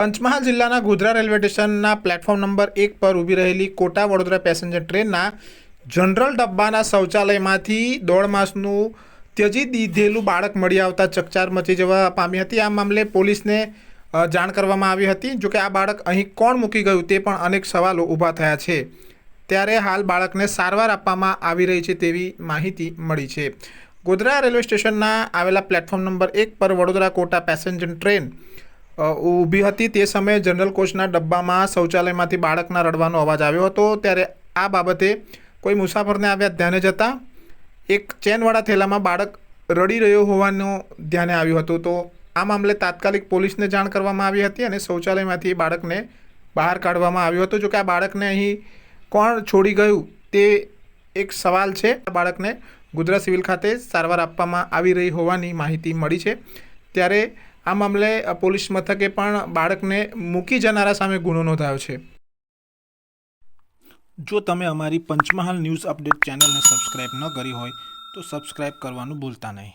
પંચમહાલ જિલ્લાના ગોધરા રેલવે સ્ટેશનના platform number એક પર ઊભી રહેલી કોટા વડોદરા પેસેન્જર ટ્રેનના જનરલ ડબ્બાના શૌચાલયમાંથી દોઢ માસનું ત્યજી દીધેલું બાળક મળી આવતા ચકચાર મચી જવા પામી હતી. આ મામલે પોલીસને જાણ કરવામાં આવી હતી. જોકે આ બાળક અહીં કોણ મૂકી ગયું તે પણ અનેક સવાલો ઊભા થયા છે. ત્યારે હાલ બાળકને સારવાર આપવામાં આવી રહી છે તેવી માહિતી મળી છે. ગોધરા રેલવે સ્ટેશનના આવેલા પ્લેટફોર્મ નંબર એક પર વડોદરા કોટા પેસેન્જર ટ્રેન ઊભી હતી તે સમયે જનરલ કોચના ડબ્બામાં શૌચાલયમાંથી બાળકના રડવાનો અવાજ આવ્યો હતો. ત્યારે આ બાબતે કોઈ મુસાફરને આવ્યા ધ્યાને જતાં એક ચેનવાળા થેલામાં બાળક રડી રહ્યો હોવાનું ધ્યાને આવ્યું હતું. તો આ મામલે તાત્કાલિક પોલીસને જાણ કરવામાં આવી હતી અને શૌચાલયમાંથી બાળકને બહાર કાઢવામાં આવ્યું હતું. જોકે આ બાળકને અહીં કોણ છોડી ગયું તે એક સવાલ છે. આ બાળકને ગુજરાત સિવિલ ખાતે સારવાર આપવામાં આવી રહી હોવાની માહિતી મળી છે. ત્યારે આ મામલે પોલીસ મથકે પણ બાળકને મૂકી જનારા સામે ગુનો નોંધાયો છે. જો તમે અમારી પંચમહાલ ન્યૂઝ અપડેટ ચેનલને સબસ્ક્રાઇબ ન કરી હોય તો સબસ્ક્રાઇબ કરવાનું ભૂલતા નહીં.